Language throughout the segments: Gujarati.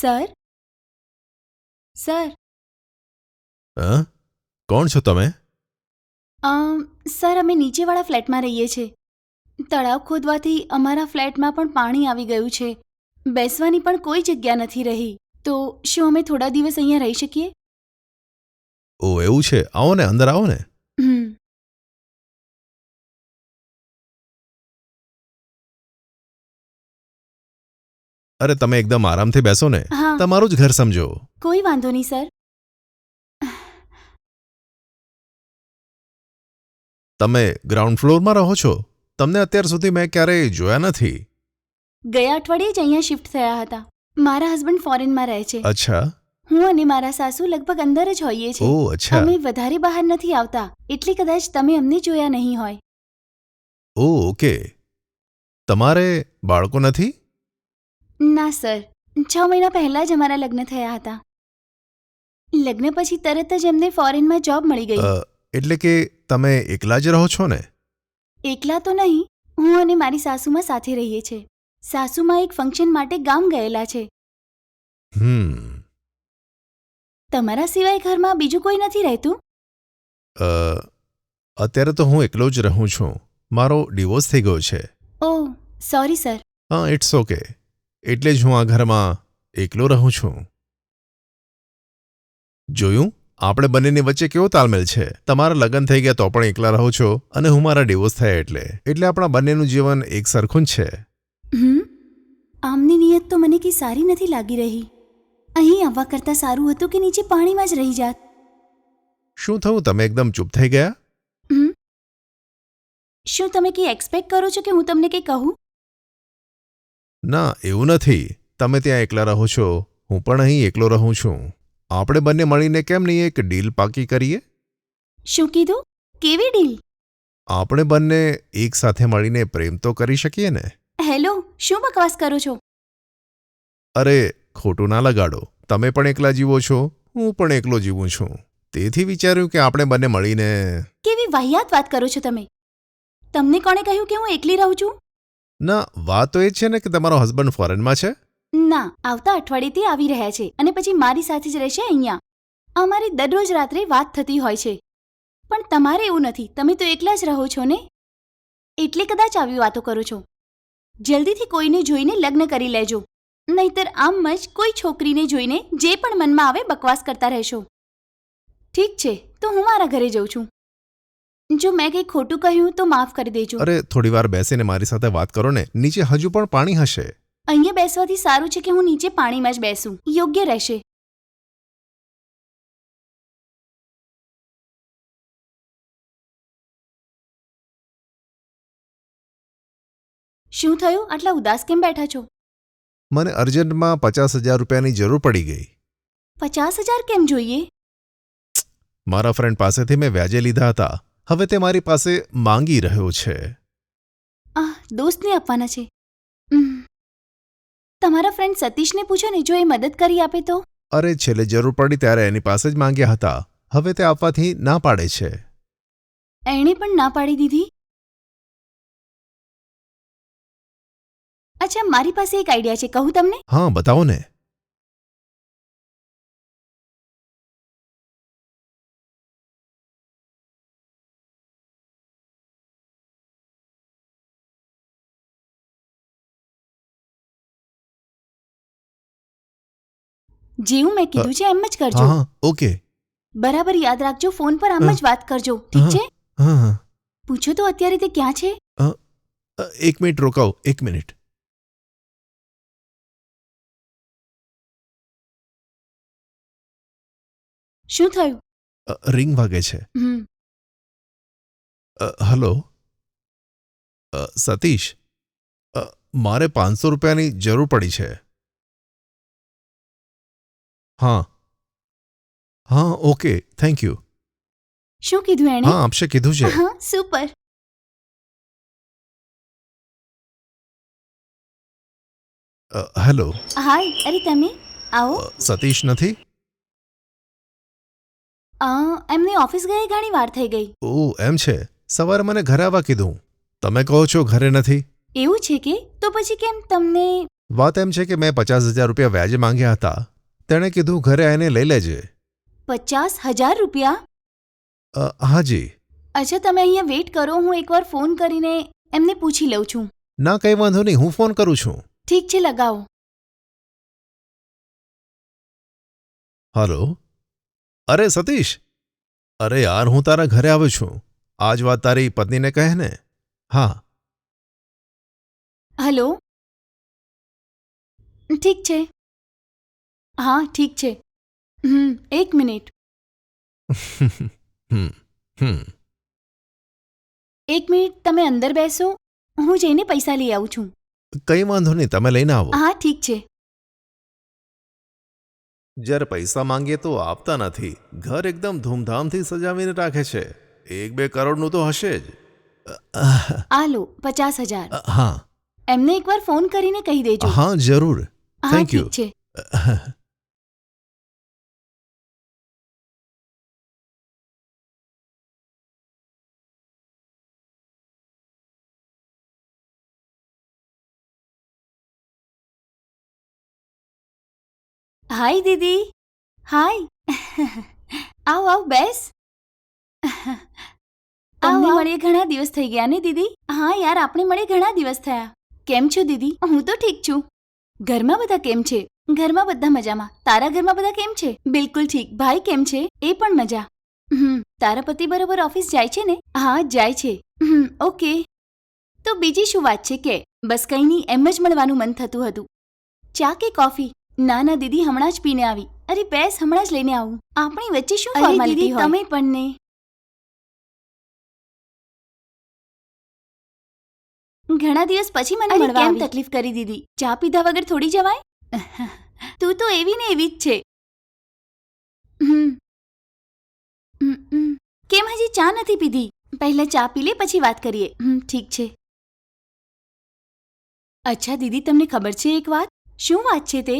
સર? સર. હા? કોણ છો તમે? અમ, સર અમે નીચેવાળા ફ્લેટમાં રહીએ છીએ. તળાવ ખોદવાથી અમારા ફ્લેટમાં પણ પાણી આવી ગયું છે. બેસવાની પણ કોઈ જગ્યા નથી રહી. તો શું અમે થોડા દિવસ અહીંયા રહી શકીએ? ઓ એવું છે. આવો ને અંદર આવો ને. અરે તમે એકદમ આરામથી બેસો ને. હા. તમારું જ ઘર સમજો. કોઈ વાંધો નહીં સર. તમે ગ્રાઉન્ડ ફ્લોરમાં રહો છો. તમને અત્યાર સુધી મેં ક્યારેય જોયા નથી. ગયા અઠવાડિયે જ અહીંયા શિફ્ટ થયા હતા. મારા હસબન્ડ ફોરેનમાં રહે છે. અચ્છા. હું અને મારા સાસુ લગભગ અંદર જ હોઈએ ઓ છીએ અચ્છા. અમે વધારે બહાર નથી આવતા. એટલે કદાચ તમે અમને જોયા નહીં હોય. Oh okay. તમારે બાળકો નથી? ના સર. છ મહિના પહેલા જ અમારા લગ્ન થયા હતા. લગ્ન પછી તરત જ એમને ફોરેનમાં જોબ મળી ગઈ. અ, એટલે કે તમે એકલા જ રહો છો ને? એકલા તો નહીં. હું અને મારી સાસુમાં સાથે રહીએ છીએ સાસુમાં એક ફંક્શન માટે ગામ ગયેલા છે. હમ. તમારા સિવાય ઘરમાં બીજું કોઈ નથી રહેતું? અ, અત્યારે તો હું એકલો જ રહું છું. મારો ડિવોર્સ થઈ ગયો છે. Oh sorry sir. હા ઇટ્સ ઓકે. એટલે જ હું આ ઘરમાં એકલો રહું છું. જોયું? આપણે બંનેની વચ્ચે કેવો તાલમેલ છે? તમારા લગ્ન થઈ ગયા તો પણ એકલા રહો છો અને હું મારા ડિવોર્સ થયા એટલે. એટલે આપણા બંનેનું જીવન એક સરખું જ છે. આમની નિયત તો મને કંઈ સારી નથી લાગી રહી. અહીં આવવા કરતાં સારું હતું કે નીચે પાણીમાં જ રહી જાત? શું થયું? તમે એકદમ ચૂપ થઈ ગયા? શું તમે કંઈ એક્સપેક્ટ કરો છો કે હું તમને કંઈ કહું? ના એવું નથી. તમે ત્યાં એકલા રહો છો. હું પણ અહીં એકલો રહું છું. આપણે બંને મળીને કેમ નહીં એક ડીલ પાકી કરીએ? શું કીધું? કેવી ડીલ? આપણે બંને એક સાથે મળીને પ્રેમ તો કરી શકીએ ને? હેલો શું બકવાસ કરો છો? અરે ખોટું ના લગાડો. તમે પણ એકલા જીવો છો. હું પણ એકલો જીવું છું. તેથી વિચાર્યું કે આપણે બંને મળીને કેવી વાહિયાત વાત કરો છો તમે? તમને કોણે કહ્યું કે હું એકલી રહું છું? ના, વાત તો એ છે ને કે તમારો હસબન્ડ ફોરેનમાં છે? ના, આવતા અઠવાડિયેથી આવી રહ્યા છે અને પછી મારી સાથે જ રહેશે અહીંયા. અમારી દરરોજ રાત્રે વાત થતી હોય છે. પણ તમારે એવું નથી, તમે તો એકલા જ રહો છો ને? એટલે કદાચ આવી વાતો કરો છો. જલ્દીથી કોઈને જોઈને લગ્ન કરી લેજો. નહીતર આમ જ કોઈ છોકરીને જોઈને જે પણ મનમાં આવે બકવાસ કરતા રહેશો. ઠીક છે, તો હું મારા ઘરે જઉં છું. જો મેં કંઈ ખોટું કહ્યું તો માફ કરી દેજો. અરે થોડી વાર બેસીને મારી સાથે વાત કરો ને નીચે હજુ પણ પાણી હશે. અહીંયા બેસવાથી સારું છે કે હું નીચે પાણીમાં જ બેસું. યોગ્ય રહેશે. શું થયું? આટલા ઉદાસ કેમ બેઠા છો? મને અર્જન્ટમાં પચાસ હજાર રૂપિયાની જરૂર પડી ગઈ. પચાસ હજાર કેમ જોઈએ? મારા ફ્રેન્ડ પાસેથી મેં વ્યાજે લીધા હતા. હવે તે મારી પાસે માંગી રહ્યો છે. આ દોસ્તને આપવાના છે. ઉમ. તમારા ફ્રેન્ડ સતીશને પૂછો ને જો એ મદદ કરી આપે તો? અરે છેલ્લે જરૂર પડી ત્યારે એની પાસે જ માંગ્યા હતા. હવે તે આપવાથી ના પાડે છે. એણે પણ ના પાડી દીધી? અચ્છા મારી પાસે એક આઈડિયા છે. કહું તમને? હા બતાવો ને. જેવું મેં કીધું છે એમ જ કરજો. હા ઓકે. બરાબર યાદ રાખજો ફોન પર આમ જ વાત કરજો. ઠીક છે? હા હા. પૂછો તો અત્યારે તે ક્યાં છે? એક મિનિટ રોકાઓ એક મિનિટ. શું થયું? રિંગ વાગે છે. હલો? અ, સતીશ? મારે પાંચસો રૂપિયાની જરૂર પડી છે. હા. હા ઓકે થેન્ક યુ શું કીધું એણે? હા આપશે કીધું છે. હા સુપર અ, હેલો હાય અરે તમે આવો. અ, સતીશ નથી? અ, એમની ઓફિસ ગયે ઘણી વાર થઈ ગઈ. ઓ એમ છે. સવારે મને ઘરે આવવા કીધું. તમે કહો છો ઘરે નથી? એવું છે કે? તો પછી કેમ તમને? વાત એમ છે કે મેં પચાસ હજાર રૂપિયા વ્યાજે માંગ્યા હતા. તેણે કીધું ઘરે આવીને લઈ લેજે. પચાસ હજાર રૂપિયા? અ, હાજી અચ્છા તમે અહીંયા વેઇટ કરો હું એકવાર ફોન કરીને એમને પૂછી લઉં છું. ના કંઈ વાંધો નહીં હું ફોન કરું છું. ઠીક છે લગાવો. હલો? અરે સતીશ! અરે યાર હું તારા ઘરે આવ્યો છું. આજ વાત તારી પત્નીને કહે ને? હા. હલો? ઠીક છે. હા ઠીક છે. હમ એક મિનિટ. હમ હમ. એક મિનિટ તમે અંદર બેસો. હું જઈને પૈસા લઈ આવું છું. કંઈ વાંધો નહીં તમે લઈને આવો. હા ઠીક છે. જ્યારે પૈસા માંગીએ તો આપતા નથી. ઘર એકદમ ધૂમધામથી સજાવીને રાખે છે. એક બે કરોડનું તો હશે જ. આ લો પચાસ હજાર. હા. એમને એકવાર ફોન કરીને કહી દેજો. હા જરૂર. હા you. ઠીક છે. હાય દીદી હાય આવ આવ બેસ. તમને મળીએ ઘણા દિવસ થઈ ગયા ને દીદી? હા યાર આપણે મળે ઘણા દિવસ થયા. કેમ છો દીદી? હું તો ઠીક છું. ઘરમાં બધા કેમ છે? ઘરમાં બધા મજામાં. તારા ઘરમાં બધા કેમ છે? બિલકુલ ઠીક. ભાઈ કેમ છે? એ પણ મજા. હમ તારા પતિ બરોબર ઓફિસ જાય છે ને? હા જાય છે. Hmm okay. તો બીજી શું વાત છે કે બસ કંઈ નહીં એમ જ મળવાનું મન થતું હતું. ચા કે કોફી? ના ના દીદી હમણાં જ પીને આવી. અરે બેસ હમણાં જ લઈને આવું. આપણી વચ્ચે શું ફોર્માલિટી હોય? તમે પણ ને ઘણા દિવસ પછી મને મળવા કેમ કેમ તકલીફ કરી દીધી ચા પીધા વગર થોડી જવાય? તું તો એવી ને એવી જ છે. કેમ હજી ચા નથી પીધી? પહેલા ચા પી લે પછી વાત કરીએ. ઠીક છે. અચ્છા દીદી તમને ખબર છે એક વાત? શું વાત છે તે?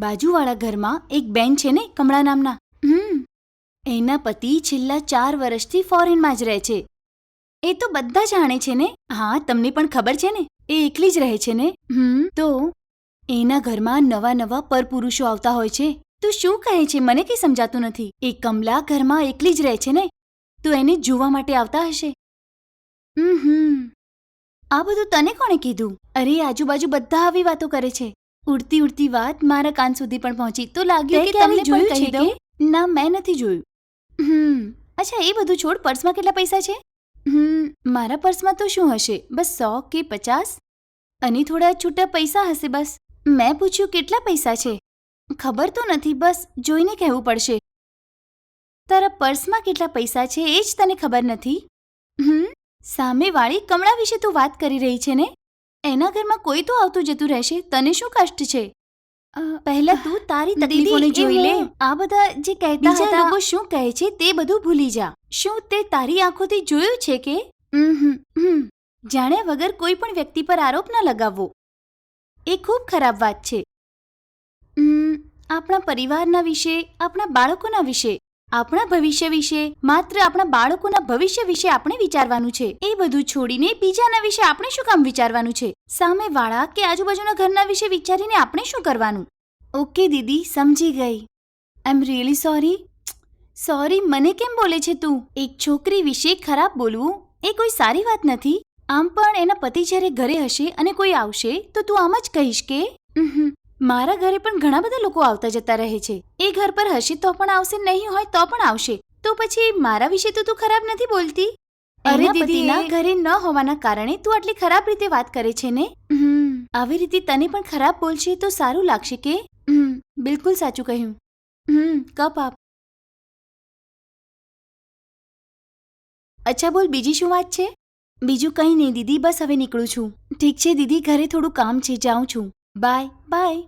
બાજુવાળા ઘરમાં એક બેન છે ને કમળા નામના? હમ. એના પતિ છેલ્લા ચાર વર્ષથી ફોરેનમાં જ રહે છે. એ તો બધા જાણે છે ને? હા, તમને પણ ખબર છે ને? એ એકલી જ રહે છે ને? હમ, તો? એના ઘરમાં નવા નવા પરપુરુષો આવતા હોય છે. તું શું કહે છે? મને કંઈ સમજાતું નથી. એ કમલા ઘરમાં એકલી જ રહે છે ને? તો એને જોવા માટે આવતા હશે? હમ આ બધું તને કોણે કીધું? અરે આજુબાજુ બધા આવી વાતો કરે છે. ઉડતી ઉડતી વાત મારા કાન સુધી પણ પહોંચી. તો લાગ્યું કે તમને જોયું છે કે? ના મેં નથી જોયું. હમ અચ્છા એ બધું છોડ પર્સમાં કેટલા પૈસા છે? હમ મારા પર્સમાં તો શું હશે? બસ સો કે પચાસ? અને થોડા છૂટા પૈસા હશે બસ. મેં પૂછ્યું કેટલા પૈસા છે? ખબર તો નથી બસ જોઈને કહેવું પડશે. તારા પર્સમાં કેટલા પૈસા છે એ જ તને ખબર નથી? હમ સામેવાળી કમળા વિશે તું વાત કરી રહી છે ને? એના ઘરમાં કોઈ તો આવતું જતું રહેશે? તને શું કષ્ટ છે? પહેલા તું તારી તકલીફોને જોઈ લે. આ બધા જે કહેતા હતા લોકો શું કહે છે તે બધું ભૂલી જા. શું તે તારી આંખોથી જોયું છે કે? જાણ્યા વગર કોઈ પણ વ્યક્તિ પર આરોપ ન લગાવવો. એ ખૂબ ખરાબ વાત છે. આપણા પરિવારના વિશે આપણા બાળકોના વિશે. આપણા ભવિષ્ય વિશે, માત્ર આપણા બાળકોના ભવિષ્ય વિશે આપણે વિચારવાનું છે. એ બધું છોડીને બીજાના વિશે આપણે શું કામ વિચારવાનું છે? સામે વાળા કે આજુબાજુના ઘરના વિશે વિચારીને આપણે શું કરવાનું? ઓકે દીદી, સમજી ગઈ. I am really sorry sorry મને કેમ બોલે છે તું? એક છોકરી વિશે ખરાબ બોલવું એ કોઈ સારી વાત નથી. આમ પણ એના પતિ જ્યારે ઘરે હશે અને કોઈ આવશે, તો તું આમ જ કહીશ કે મારા ઘરે પણ ઘણા બધા લોકો આવતા જતા રહે છે. એ ઘર પર હશે તો પણ આવશે નહીં હોય તો પણ આવશે. તો પછી મારા વિશે તો તું ખરાબ નથી બોલતી? અરે દીદીના ઘરે ન હોવાના કારણે તું આટલી ખરાબ રીતે વાત કરે છે ને? આવી રીતે તને પણ ખરાબ બોલશે તો સારું લાગશે કે? બિલકુલ સાચું કહ્યું. હમ કપ આપ. અચ્છા બોલ બીજી શું વાત છે? બીજું કંઈ નહીં દીદી બસ હવે નીકળું છું. ઠીક છે દીદી ઘરે થોડું કામ છે જાઉં છું. Bye bye.